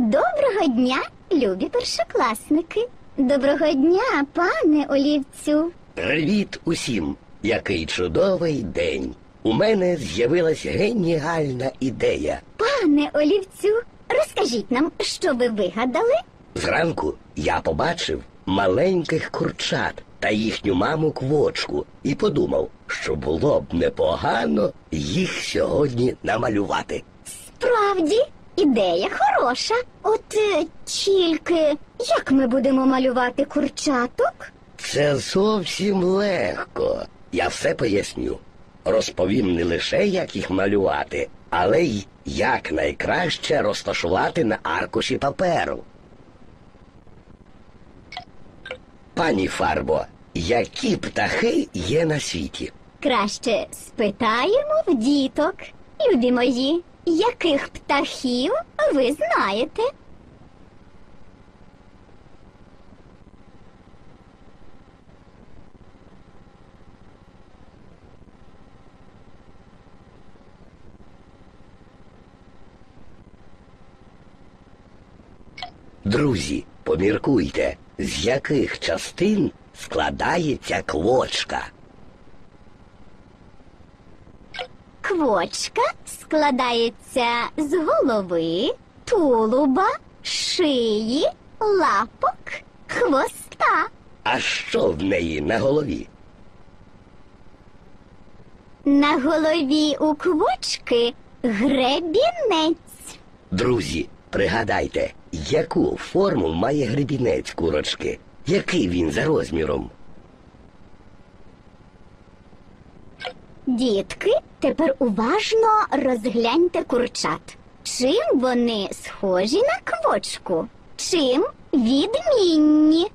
Доброго дня, любі першокласники. Доброго дня, пане олівцю. Привіт усім! Який чудовий день! У мене з'явилась геніальна ідея. Пане олівцю, розкажіть нам, що ви вигадали? Зранку я побачив маленьких курчат та їхню маму квочку і подумав, що було б непогано їх сьогодні намалювати. Справді, ідея хороша. От е, тільки як ми будемо малювати курчаток? Це зовсім легко. Я все поясню. Розповім не лише, як їх малювати, але й як найкраще розташувати на аркуші паперу. Пані Фарбо, які птахи є на світі? Краще спитаємо в діток. Любі мої, яких птахів ви знаєте? Друзі, поміркуйте, з яких частин складається квочка. Квочка складається з голови, тулуба, шиї, лапок, хвоста. А що в неї на голові? На голові у квочки гребінець. Друзі, пригадайте, яку форму має гребінець курочки? Який він за розміром? Дітки, тепер уважно розгляньте курчат. Чим вони схожі на квочку? Чим відмінні?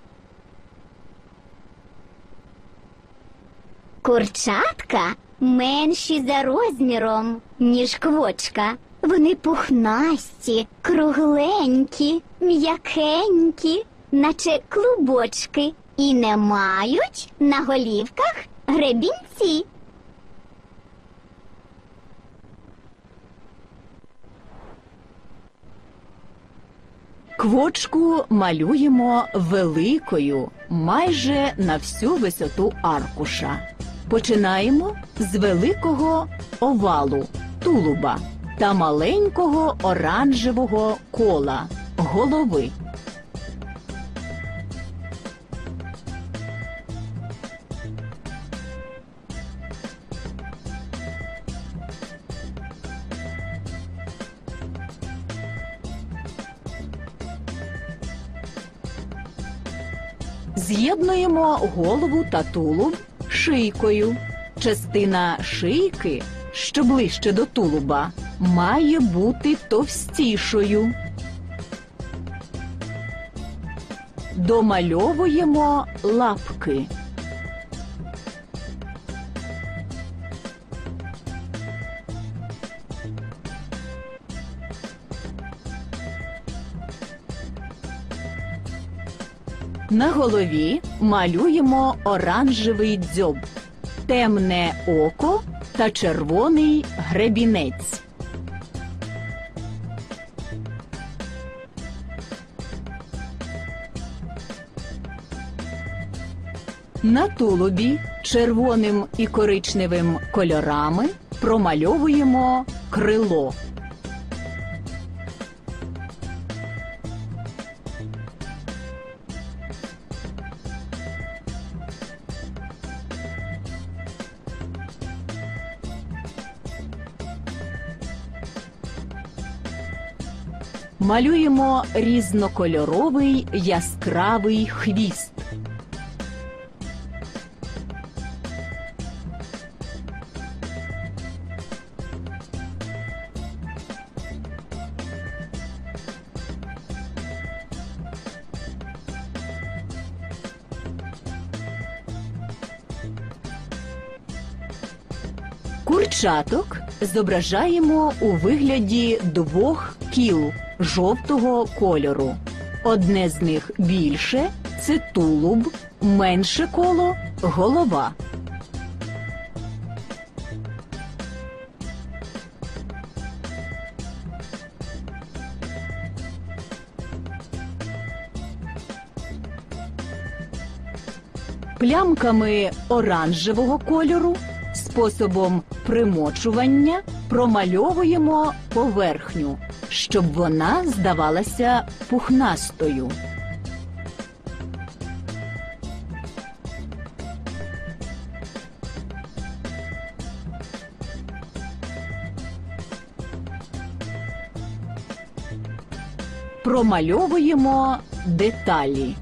Курчатка менші за розміром, ніж квочка. Вони пухнасті, кругленькі, м'якенькі, наче клубочки, і не мають на голівках гребінці. Квочку малюємо великою, майже на всю висоту аркуша. Починаємо з великого овалу тулуба та маленького оранжевого кола голови. З'єднуємо голову та тулуб шийкою. Частина шийки, що ближче до тулуба, має бути товстішою. Домальовуємо лапки. На голові малюємо оранжевий дзьоб, темне око та червоний гребінець. На тулубі червоним і коричневим кольорами промальовуємо крило. Малюємо різнокольоровий яскравий хвіст. Курчаток зображаємо у вигляді двох кіл жовтого кольору. Одне з них більше це тулуб, менше коло голова. Плямками оранжевого кольору способом примочування промальовуємо поверхню, щоб вона здавалася пухнастою. Промальовуємо деталі.